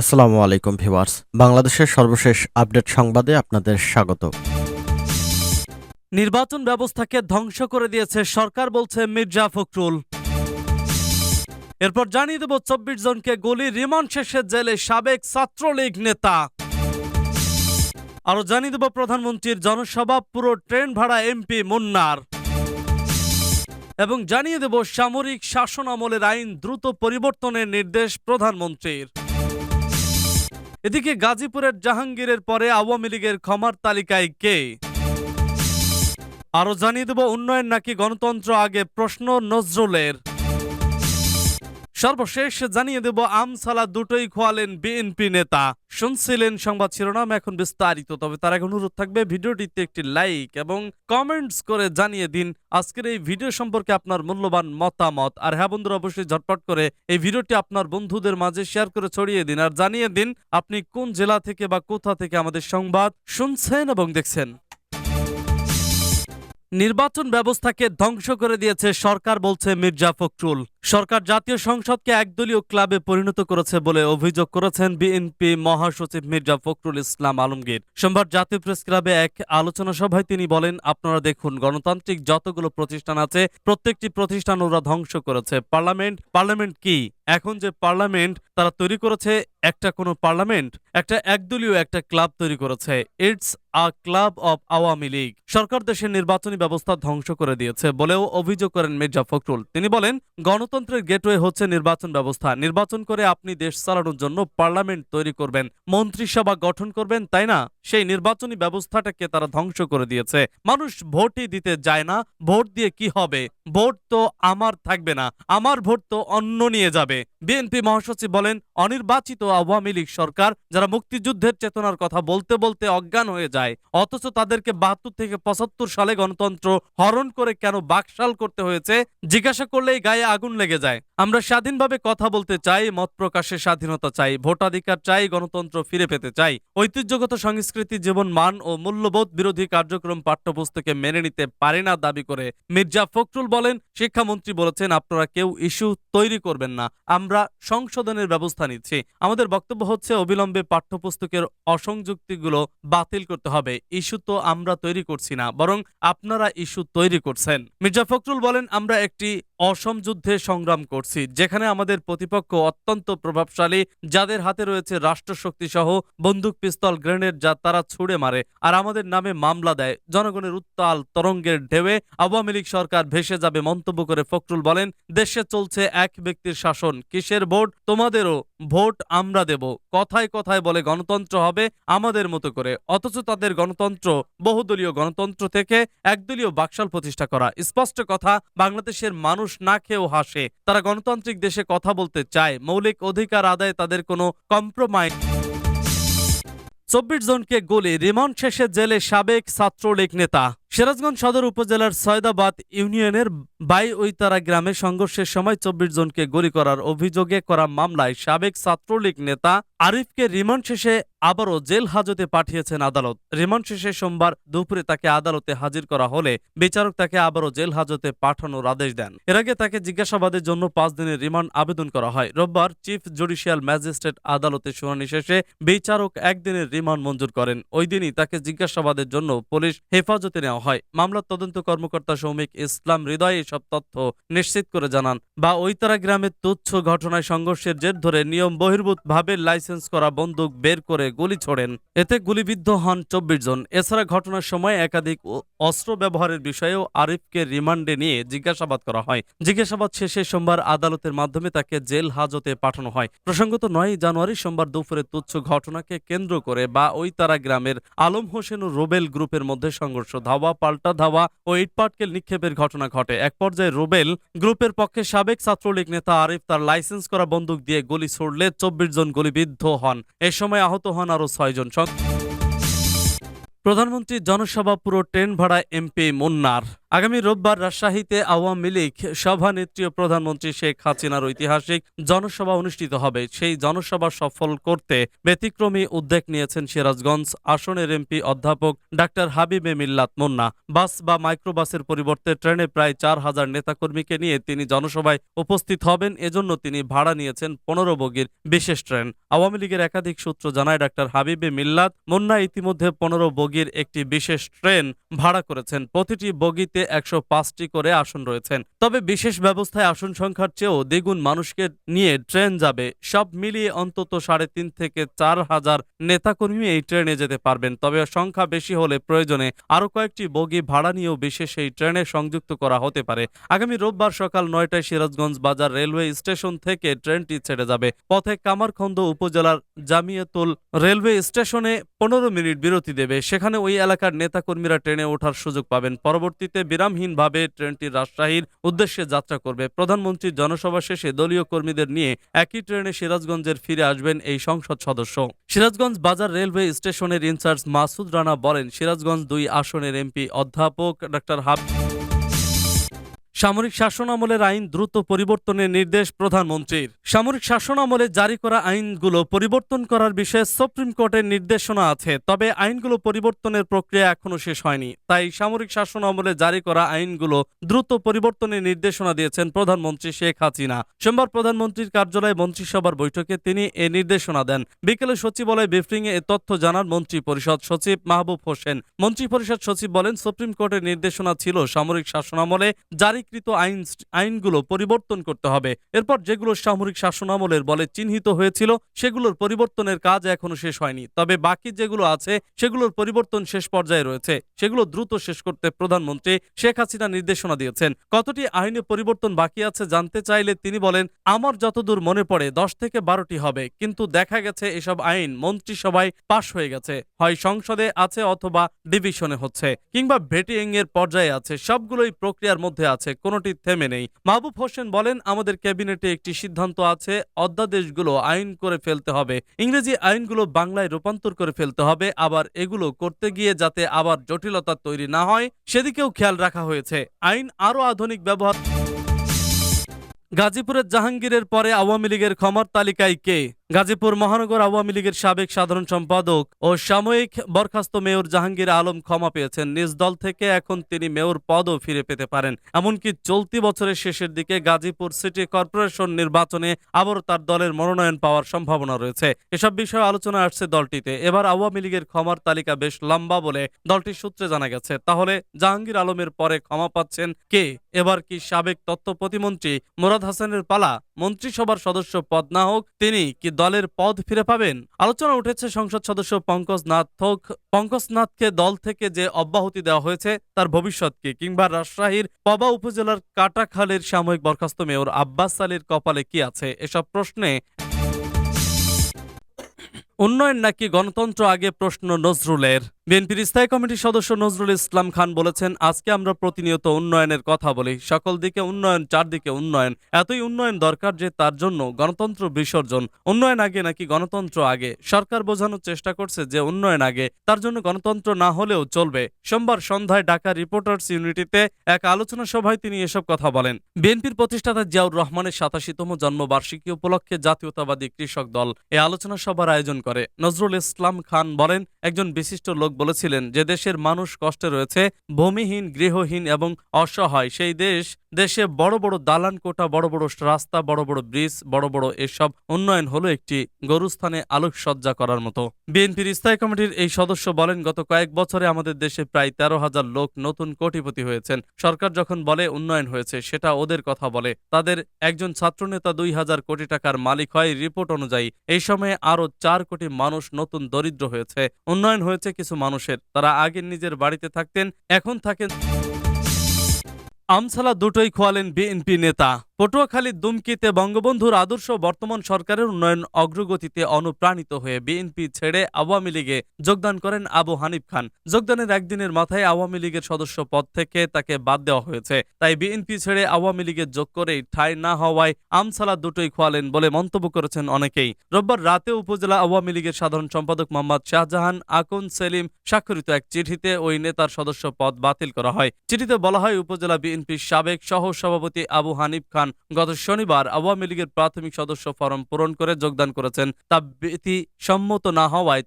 আসসালামু আলাইকুম ভিউয়ার্স। বাংলাদেশের সর্বশেষ আপডেট সংবাদে আপনাদের স্বাগত। নির্বাচন ব্যবস্থাকে ধ্বংস করে দিয়েছে সরকার বলছে মির্জা ফখরুল। এরপর জানিয়ে দেব চব্বিশ জনকে গুলি রিমান্ড শেষে জেলে সাবেক ছাত্রলীগ নেতা। আরও জানিয়ে দেব প্রধানমন্ত্রীর জনসভা, পুরো ট্রেন ভাড়া এমপি মুন্নার। এবং জানিয়ে দেব সামরিক শাসন আমলের আইন দ্রুত পরিবর্তনের নির্দেশ প্রধানমন্ত্রীর। এদিকে গাজীপুরের জাহাঙ্গীরের পরে আওয়ামী লীগের ক্ষমার তালিকায় কে? আরও জানিয়ে দেব, উন্নয়ন নাকি গণতন্ত্র? আগে প্রশ্ন নজরুলের। সর্বশেষ জানিয়ে দেব আমসালা দুটোই খোয়ালেন বিএনপি নেতা। শুনছিলেন সংবাদ শিরোনাম, এখন বিস্তারিত। তবে তার আগে অনুরোধ থাকবে, ভিডিওটিতে একটি লাইক এবং কমেন্টস করে জানিয়ে দিন, আজকের এই ভিডিও সম্পর্কে আপনার মূল্যবান মতামত। আর হ্যাঁ বন্ধুরা, অবশ্যই ঝটপট করে এই ভিডিওটি আপনার বন্ধুদের মাঝে শেয়ার করে ছড়িয়ে দিন। আর জানিয়ে দিন, আপনি কোন জেলা থেকে বা কোথা থেকে আমাদের সংবাদ শুনছেন এবং দেখছেন। নির্বাচন ব্যবস্থাকে ধ্বংস করে দিয়েছে সরকার, বলছে মির্জা ফখরুল। সরকার জাতীয় সংসদকে একদলীয় ক্লাবে পরিণত করেছে বলে অভিযোগ করেছেন বিএনপি মহাসচিব মির্জা ফখরুল ইসলাম আলমগীর। সোমবার জাতীয় প্রেস ক্লাবে এক আলোচনা সভায় তিনি বলেন, আপনারা দেখুন, গণতান্ত্রিক যতগুলো প্রতিষ্ঠান আছে, প্রত্যেকটি প্রতিষ্ঠান ওরা ধ্বংস করেছে। পার্লামেন্ট পার্লামেন্ট কি? এখন যে পার্লামেন্ট তারা তৈরি করেছে একটা কোনো পার্লামেন্ট, একটা একদলীয় একটা ক্লাব তৈরি করেছে। It's a club of Awami League. সরকার দেশের নির্বাচনী ব্যবস্থা ধ্বংস করে দিয়েছে বলেও অভিযোগ করেন মির্জা ফখরুল। তিনি বলেন, গণতন্ত্রের গেটওয়ে হচ্ছে নির্বাচন ব্যবস্থা। নির্বাচন করে আপনি দেশ চালানোর জন্য পার্লামেন্ট তৈরি করবেন, মন্ত্রিসভা গঠন করবেন, তাই না? সেই নির্বাচনী ব্যবস্থাটাকে তারা ধ্বংস করে দিয়েছে। মানুষ ভোটই দিতে যায় না, ভোট দিয়ে কি হবে? ভোট তো আমার থাকবে না, আমার ভোট তো অন্য নিয়ে যাবে। বিএনপি মহাসচিব বলেন অনির্বাচিত আওয়ামী লীগ সরকার যারা মুক্তিযুদ্ধের চেতনার কথা বলতে বলতে অজ্ঞান হয়ে যায়। অথচ তাদেরকে বাহাত্তর থেকে পঁচাত্তর সালে গণতন্ত্র হরণ করে কেন বাকশাল করতে হয়েছে, জিজ্ঞাসা করলেই গায়ে আগুন লেগে যায়। আমরা স্বাধীনভাবে কথা বলতে চাই, মত প্রকাশের স্বাধীনতা চাই, ভোটাধিকার চাই, গণতন্ত্র ফিরে পেতে চাই। ঐতিহ্যগত সংস্কৃতি, জীবন, মান ও মূল্যবোধ বিরোধী কার্যক্রম পাঠ্যপুস্তকে মেনে নিতে পারে না দাবি করে। মির্জা ফখরুল বলেন, শিক্ষামন্ত্রী বলেছেন, আপনারা কেউ ইস্যু তৈরি করবেন না। আমরা সংশোধনের ব্যবস্থা নিচ্ছি। আমাদের বক্তব্য হচ্ছে, অবিলম্বে পাঠ্যপুস্তকের অসংযুক্তিগুলো বাতিল করতে হবে। ইস্যু তো আমরা তৈরি করছি না, বরং আপনারা ইস্যু তৈরি করছেন। মির্জা ফখরুল বলেন, আমরা একটি অসম যুদ্ধে সংগ্রাম করছি, যেখানে আমাদের প্রতিপক্ষ অত্যন্ত প্রভাবশালী, যাদের হাতে রয়েছে রাষ্ট্রশক্তি সহ বন্দুক, পিস্তল, গ্রেনেড যা তারা ছুড়ে মারে, আর আমাদের নামে মামলা দেয়। জনগণের উত্তাল তরঙ্গের ঢেউয়ে আওয়ামী লীগ সরকার ভেসে যাবে মন্তব্য করে ফখরুল বলেন, দেশে চলছে এক ব্যক্তির শাসন, কিসের ভোট? তোমাদেরও ভোট আমরা দেব। কথায় কথায় বলে গণতন্ত্র হবে আমাদের মতো করে। অথচ তাদের গণতন্ত্র, বহুদলীয় গণতন্ত্র থেকে একদলীয় বাকশাল প্রতিষ্ঠা করা। স্পষ্ট কথা, বাংলাদেশের মানুষ না খেয়েও হাসে। তারা গণতান্ত্রিক দেশে কথা বলতে চায়। মৌলিক অধিকার আদায় তাদের কোনো কম্প্রোমাইজ চব্বিশ জনকে গুলি, রিমান্ড শেষে জেলে সাবেক ছাত্রলীগ নেতা। সিরাজগঞ্জ সদর উপজেলার সয়দাবাদ ইউনিয়নের বাই ওইতারা গ্রামে সংঘর্ষের সময় চব্বিশ জনকে গুলি করার অভিযোগে করা মামলায় সাবেক ছাত্রলীগ নেতা আরিফকে রিমান্ড শেষে আবারও জেল হাজতে পাঠিয়েছেন আদালত। রিমান্ড শেষে সোমবার দুপুরে তাকে আদালতে হাজির করা হলে বিচারক তাকে আবারও জেল হাজতে পাঠানোর আদেশ দেন। এর আগে তাকে জিজ্ঞাসাবাদের জন্য পাঁচ দিনের রিমান্ড আবেদন করা হয়। রোববার চিফ জুডিশিয়াল ম্যাজিস্ট্রেট আদালতে শুনানি শেষে বিচারক একদিনের রিমান্ড মঞ্জুর করেন। ওই দিনই তাকে জিজ্ঞাসাবাদের জন্য পুলিশ হেফাজতে নেওয়া হয়। মামলার তদন্ত কর্মকর্তা সৌমিক ইসলাম হৃদয় এসব তথ্য নিশ্চিত করে জানান। বা ওইতারা গ্রামের তুচ্ছ ঘটনায় সংঘর্ষের জের ধরে নিয়ম বহির্ভূত ভাবে লাইসেন্স করা বন্দুক বের করে গুলি ছোড়েন। এতে গুলিবিদ্ধ হন চব্বিশ জন। এছাড়া ঘটনার সময় একাধিক অস্ত্র ব্যবহারের বিষয়েও আরিফকে রিমান্ডে নিয়ে জিজ্ঞাসাবাদ করা হয়। জিজ্ঞাসাবাদ শেষে সোমবার আদালতের মাধ্যমে তাকে জেল হাজতে পাঠানো হয়। প্রসঙ্গত নয় জানুয়ারি সোমবার দুপুরে তুচ্ছ ঘটনাকে কেন্দ্র করে বা ওইতারা গ্রামের আলম হোসেন ও রোবেল গ্রুপের মধ্যে সংঘর্ষ, ধাওয়া পাল্টা ধাওয়া ও ইটপাটকেল নিক্ষেপের ঘটনা ঘটে। এক পর্যায়ে রুবেল গ্রুপের পক্ষে সাবেক ছাত্রলীগ নেতা আরিফ তার লাইসেন্স করা বন্দুক দিয়ে গুলি ছুড়লে চব্বিশ জন গুলিবিদ্ধ হন। এ সময় আহত হন আরও ছয় জন। প্রধানমন্ত্রী জনসভা পুরো ট্রেন ভাড়া এমপি মুন্নার। আগামী রোববার রাজশাহীতে আওয়ামী লীগ সভানেত্রী ও প্রধানমন্ত্রী শেখ হাসিনার ঐতিহাসিক জনসভা অনুষ্ঠিত হবে। সেই জনসভা সফল করতে ব্যতিক্রমী উদ্যোগ নিয়েছেন সিরাজগঞ্জ আসনের এমপি অধ্যাপক ডাক্তার হাবিবে মিল্লাত মুন্না। বাস বা মাইক্রোবাসের পরিবর্তে ট্রেনে প্রায় চার হাজার নেতাকর্মীকে নিয়ে তিনি জনসভায় উপস্থিত হবেন। এজন্য তিনি ভাড়া নিয়েছেন পনেরো বগির বিশেষ ট্রেন। আওয়ামী লীগের একাধিক সূত্র জানায়, ডাক্তার হাবিবে মিল্লাত মুন্না ইতিমধ্যে পনেরো বগির একটি বিশেষ ট্রেন ভাড়া করেছেন। প্রতিটি বগিতে একশো পাঁচটি করে আসন রয়েছেন। তবে বিশেষ ব্যবস্থায় আসন সংখ্যার চেয়েও দ্বিগুণ মানুষকে নিয়ে ট্রেন যাবে। সব মিলিয়ে অন্তত সাড়ে তিন থেকে চার হাজার নেতাকর্মী এই ট্রেনে যেতে পারবেন। তবে সংখ্যা বেশি হলে প্রয়োজনে আরও কয়েকটি বগি ভাড়া নিয়েও বিশেষ এই ট্রেনে সংযুক্ত করা হতে পারে। আগামী রোববার সকাল নয়টায় সিরাজগঞ্জ বাজার রেলওয়ে স্টেশন থেকে ট্রেনটি ছেড়ে যাবে। পথে কামারখন্দ উপজেলার জামিয়াতুল রেলওয়ে স্টেশনে পনেরো মিনিট বিরতি দেবে। সেখানে ওই এলাকার নেতাকর্মীরা ট্রেনে ওঠার সুযোগ পাবেন। পরবর্তীতে বিরামহীনভাবে ট্রেনটি রাজশাহীর উদ্দেশ্যে যাত্রা করবে। প্রধানমন্ত্রী জনসভা শেষে দলীয় কর্মীদের নিয়ে একই ট্রেনে সিরাজগঞ্জের ফিরে আসবেন এই সংসদ সদস্য। সিরাজগঞ্জ বাজার রেলওয়ে স্টেশনের ইনচার্জ মাসুদ রানা বলেন, সিরাজগঞ্জ দুই আসনের এমপি অধ্যাপক ডাক্তার হাব সামরিক শাসনামলের আইন দ্রুত পরিবর্তনের নির্দেশ প্রধানমন্ত্রীর। সামরিক শাসনামলে জারি করা আইনগুলো পরিবর্তন করার বিষয়ে সুপ্রিম কোর্টের নির্দেশনা আছে, তবে আইনগুলো পরিবর্তনের প্রক্রিয়া এখনও শেষ হয়নি। তাই সামরিক শাসনামলে জারি করা আইনগুলো দ্রুত পরিবর্তনের নির্দেশনা দিয়েছেন প্রধানমন্ত্রী শেখ হাসিনা। সোমবার প্রধানমন্ত্রীর কার্যালয়ে মন্ত্রিসভার বৈঠকে তিনি এ নির্দেশনা দেন। বিকেলে সচিবালয় ব্রিফিংয়ে এ তথ্য জানান মন্ত্রী পরিষদ সচিব মাহবুব হোসেন। মন্ত্রী পরিষদ সচিব বলেন, সুপ্রিম কোর্টের নির্দেশনা ছিল সামরিক শাসনামলে জারিকৃত আইন আইনগুলো পরিবর্তন করতে হবে। এরপর যেগুলো সামরিক শাসনামলের বলে চিহ্নিত হয়েছিল, সেগুলোর পরিবর্তনের কাজ এখনও শেষ হয়নি। তবে বাকি যেগুলো আছে, সেগুলোর পরিবর্তন শেষ পর্যায়ে রয়েছে। সেগুলো দ্রুত শেষ করতে প্রধানমন্ত্রী শেখ হাসিনা নির্দেশনা দিয়েছেন। কতটি আইনে পরিবর্তন বাকি আছে জানতে চাইলে তিনি বলেন, আমার যতদূর মনে পড়ে, দশ থেকে বারোটি হবে। কিন্তু দেখা গেছে এসব আইন মন্ত্রিসভায় পাশ হয়ে গেছে। হয় সংসদে আছে অথবা ডিভিশনে হচ্ছে। কিংবা ভেটিং এর পর্যায়ে আছে। সবগুলোই প্রক্রিয়ার মধ্যে আছে। কোনোটি থেমে নেই। মাহবুব হোসেন বলেন, আমাদের ক্যাবিনেটে একটি সিদ্ধান্ত আছে, অধ্যাদেশগুলো আইন করে ফেলতে হবে। ইংরেজি আইনগুলো বাংলায় রূপান্তর করে ফেলতে হবে, আবার এগুলো করতে গিয়ে যাতে আবার জটিলতা তৈরি না হয়, সেদিকেও খেয়াল রাখা হয়েছে। আইন আরও আধুনিক ব্যবহার গাজীপুরের জাহাঙ্গীরের পরে আওয়ামী লীগের ক্ষমার তালিকায় কে? গাজীপুর মহানগর আওয়ামী লীগের সাবেক সাধারণ সম্পাদক ও সাময়িক বরখাস্ত মেয়র জাহাঙ্গীর আলম ক্ষমা পেয়েছেন। নিজ দল থেকে এখন তিনি মেয়র পদও ফিরে পেতে পারেন। এমনকি চলতি বছরের শেষের দিকে গাজীপুর সিটি কর্পোরেশন নির্বাচনে আবারও তার দলের মনোনয়ন পাওয়ার সম্ভাবনা রয়েছে। এসব বিষয়ে আলোচনা আসছে দলটিতে। এবার আওয়ামী লীগের ক্ষমার তালিকা বেশ লম্বা বলে দলটির সূত্রে জানা গেছে। তাহলে জাহাঙ্গীর আলমের পরে ক্ষমা পাচ্ছেন কে? এবার কি সাবেক তথ্য প্রতিমন্ত্রী মোরাদ হাসানের পালা মন্ত্রিসভার সদস্য পদ না হোক, তিনি কি দলের পদ ফিরে পাবেন। আলোচনা উঠেছে সংসদ সদস্য পঙ্কজ নাথ থোক। পঙ্কজ নাথকে দল থেকে যে অব্যাহতি দেওয়া হয়েছে, তার ভবিষ্যৎকে, কিংবা রাজশাহীর পবা উপজেলার কাটাখালের সাময়িক বরখাস্ত মেয়র আব্বাস আলীর কপালে কি আছে, এসব প্রশ্নে। উন্নয়ন নাকি গণতন্ত্র আগে প্রশ্ন নজরুলের? বিএনপির স্থায়ী কমিটির সদস্য নজরুল ইসলাম খান বলেছেন, আজকে আমরা প্রতিনিয়ত উন্নয়নের কথা বলি। সকল দিকে উন্নয়ন, চারদিকে উন্নয়ন। এতই উন্নয়ন দরকার যে তার জন্য গণতন্ত্র বিসর্জন। উন্নয়ন আগে নাকি গণতন্ত্র আগে? সরকার বোঝানোর চেষ্টা করছে যে উন্নয়ন আগে, তার জন্য গণতন্ত্র না হলেও চলবে। সোমবার সন্ধ্যায় ঢাকা রিপোর্টার্স ইউনিটিতে এক আলোচনা সভায় তিনি এসব কথা বলেন। বিএনপির প্রতিষ্ঠাতা জিয়াউর রহমানের সাতাশিতম জন্মবার্ষিকী উপলক্ষে জাতীয়তাবাদী কৃষক দল এই আলোচনা সভার আয়োজন করে। নজরুল ইসলাম খান বলেন, একজন বিশিষ্ট লোক বলেছিলেন যে দেশের মানুষ কষ্টে রয়েছে, ভূমিহীন, গৃহহীন এবং অসহায়। সেই দেশ, দেশে বড় বড় দালান কোটা বড় বড় রাস্তা, বড় বড় ব্রিজ, বড় বড় এসব উন্নয়ন হলো একটি গরুস্থানে আলোকসজ্জা করার মতো। বিএনপির স্থায়ী কমিটির এই সদস্য বলেন, গত কয়েক বছরে আমাদের দেশে প্রায় তেরো হাজার লোক নতুন কোটিপতি হয়েছেন। সরকার যখন বলে উন্নয়ন হয়েছে, সেটা ওদের কথা বলে। তাদের একজন ছাত্রনেতা দুই হাজার কোটি টাকার মালিক হয়, রিপোর্ট অনুযায়ী। এই সময়ে আরও চার কোটি মানুষ নতুন দরিদ্র হয়েছে। উন্নয়ন হয়েছে কিছু মানুষের। তারা আগে নিজের বাড়িতে থাকতেন এখন থাকেন। আমসালা দুটোই খোয়ালেন বিএনপি নেতা। পটুয়াখালীর দুমকিতে বঙ্গবন্ধুর আদর্শ বর্তমান সরকারের উন্নয়ন অগ্রগতিতে অনুপ্রাণিত হয়ে বিএনপি ছেড়ে আওয়ামী লীগে যোগদান করেন আবু হানিফ খান। যোগদানের একদিনের মাথায় আওয়ামী লীগের সদস্য পদ থেকে তাকে বাদ দেওয়া হয়েছে। তাই বিএনপি ছেড়ে আওয়ামী লীগে যোগ করেই ঠাঁই না হওয়ায় আমসালা দুটোই খোয়ালেন বলে মন্তব্য করেছেন অনেকেই। রোববার রাতে উপজেলা আওয়ামী লীগের সাধারণ সম্পাদক মোহাম্মদ শাহজাহান, আকুন সেলিম স্বাক্ষরিত এক চিঠিতে ওই নেতার সদস্য পদ বাতিল করা হয়। চিঠিতে বলা হয়, উপজেলা বিএনপির সাবেক সহ সভাপতি আবু হানিফ খান গত শনিবার আওয়ামী লীগের প্রাথমিক সদস্য ফরম পূরণ করে যোগদান করেছেন। তা ব্যতি সম্মত না হওয়ায়